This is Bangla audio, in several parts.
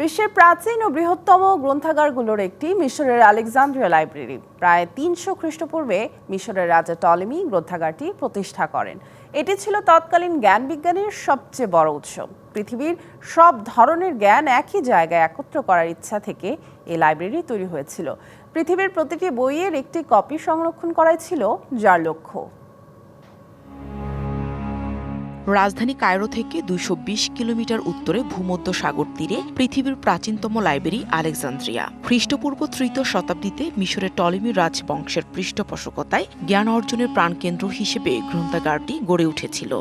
বিশ্বের প্রাচীন ও বৃহত্তম গ্রন্থাগারগুলোর একটি মিশরের আলেকজান্দ্রিয়া লাইব্রেরি। প্রায় তিনশো খ্রিস্টপূর্বে মিশরের রাজা টলেমি গ্রন্থাগারটি প্রতিষ্ঠা করেন। এটি ছিল তৎকালীন জ্ঞান বিজ্ঞানের সবচেয়ে বড় উৎস। পৃথিবীর সব ধরনের জ্ঞান একই জায়গায় একত্র করার ইচ্ছা থেকে এই লাইব্রেরি তৈরি হয়েছিল। পৃথিবীর প্রতিটি বইয়ের একটি কপি সংরক্ষণ করাই ছিল যার লক্ষ্য। রাজধানী কায়রো থেকে দুইশো কিলোমিটার উত্তরে ভূমধ্য সাগর তীরে পৃথিবীর প্রাচীনতম লাইব্রেরি আলেকজান্দ্রিয়া। খ্রিস্টপূর্ব তৃতীয় শতাব্দীতে মিশরের টলিমি রাজবংশের পৃষ্ঠপোষকতায় জ্ঞান অর্জনের প্রাণকেন্দ্র হিসেবে গ্রন্থাগারটি গড়ে উঠেছিল।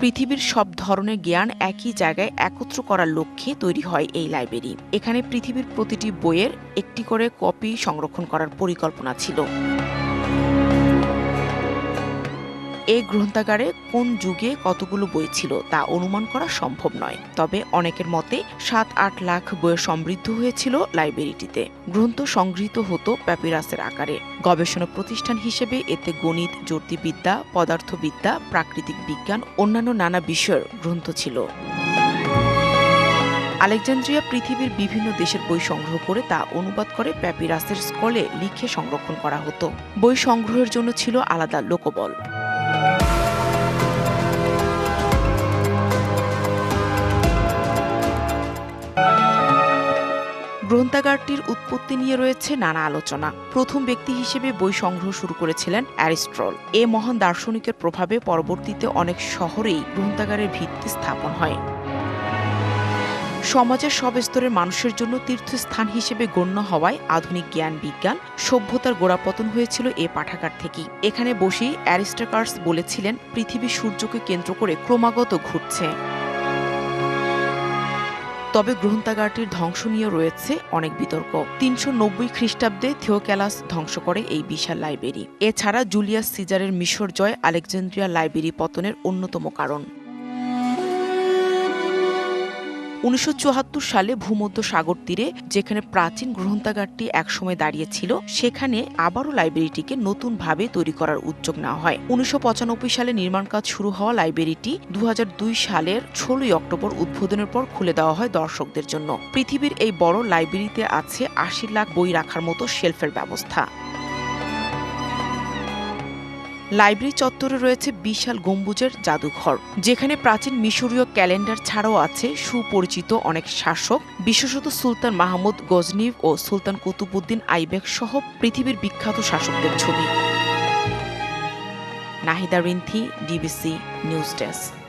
পৃথিবীর সব ধরনের জ্ঞান একই জায়গায় একত্র করার লক্ষ্যে তৈরি হয় এই লাইব্রেরি। এখানে পৃথিবীর প্রতিটি বইয়ের একটি করে কপি সংরক্ষণ করার পরিকল্পনা ছিল। এই গ্রন্থাগারে কোন যুগে কতগুলো বই ছিল তা অনুমান করা সম্ভব নয়। তবে অনেকের মতে সাত আট লাখ বইয়ে সমৃদ্ধ হয়েছিল লাইব্রেরিটিতে। গ্রন্থ সংগৃহীত হতো প্যাপিরাসের আকারে। গবেষণা প্রতিষ্ঠান হিসেবে এতে গণিত, জ্যোতির্বিদ্যা, পদার্থবিদ্যা, প্রাকৃতিক বিজ্ঞান, অন্যান্য নানা বিষয়ের গ্রন্থ ছিল। আলেকজান্দ্রিয়া পৃথিবীর বিভিন্ন দেশের বই সংগ্রহ করে তা অনুবাদ করে প্যাপিরাসের স্কলে লিখে সংরক্ষণ করা হতো। বই সংগ্রহের জন্য ছিল আলাদা লোকবল। গ্রন্থাগারটির উৎপত্তি নিয়ে রয়েছে নানা আলোচনা। প্রথম ব্যক্তি হিসেবে বই সংগ্রহ শুরু করেছিলেন অ্যারিস্ট্রল। এ মহান দার্শনিকের প্রভাবে পরবর্তীতে অনেক শহরেই গ্রন্থাগারের ভিত্তি স্থাপন হয়। সমাজের সব স্তরের মানুষের জন্য তীর্থস্থান হিসেবে গণ্য হওয়ায় আধুনিক জ্ঞান বিজ্ঞান, সভ্যতার গোড়াপতন হয়েছিল এ পাঠাগার থেকেই। এখানে বসেই অ্যারিস্টাকার্স বলেছিলেন, পৃথিবী সূর্যকে কেন্দ্র করে ক্রমাগত ঘুরছে। তবে গ্রন্থাগারটির ধ্বংস নিয়ে রয়েছে অনেক বিতর্ক। তিনশো নব্বই খ্রিস্টাব্দে থিওক্যালাস ধ্বংস করে এই বিশাল লাইব্রেরি। এছাড়া জুলিয়াস সিজারের মিশর জয় আলেকজান্দ্রিয়া লাইব্রেরি পতনের অন্যতম কারণ। উনিশশো চুয়াত্তর সালে ভূমধ্য সাগর তীরে, যেখানে প্রাচীন গ্রন্থাগারটি একসময় দাঁড়িয়েছিল, সেখানে আবারও লাইব্রেরিটিকে নতুনভাবে তৈরি করার উদ্যোগ নেওয়া হয়। উনিশশো পঁচানব্বই সালে নির্মাণ কাজ শুরু হওয়া লাইব্রেরিটি দু হাজার দুই সালের ষোলোই অক্টোবর উদ্বোধনের পর খুলে দেওয়া হয় দর্শকদের জন্য। পৃথিবীর এই বড় লাইব্রেরিতে আছে আশি লাখ বই রাখার মতো শেলফের ব্যবস্থা। লাইব্রেরি চত্বরে রয়েছে বিশাল গম্বুজের জাদুঘর, যেখানে প্রাচীন মিশরীয় ক্যালেন্ডার ছাড়াও আছে সুপরিচিত অনেক শাসক, বিশেষত সুলতান মাহমুদ গজনিভ ও সুলতান কুতুবুদ্দিন আইবেক সহ পৃথিবীর বিখ্যাত শাসকদের ছবি। Nahida Rinthi, DBC news desk.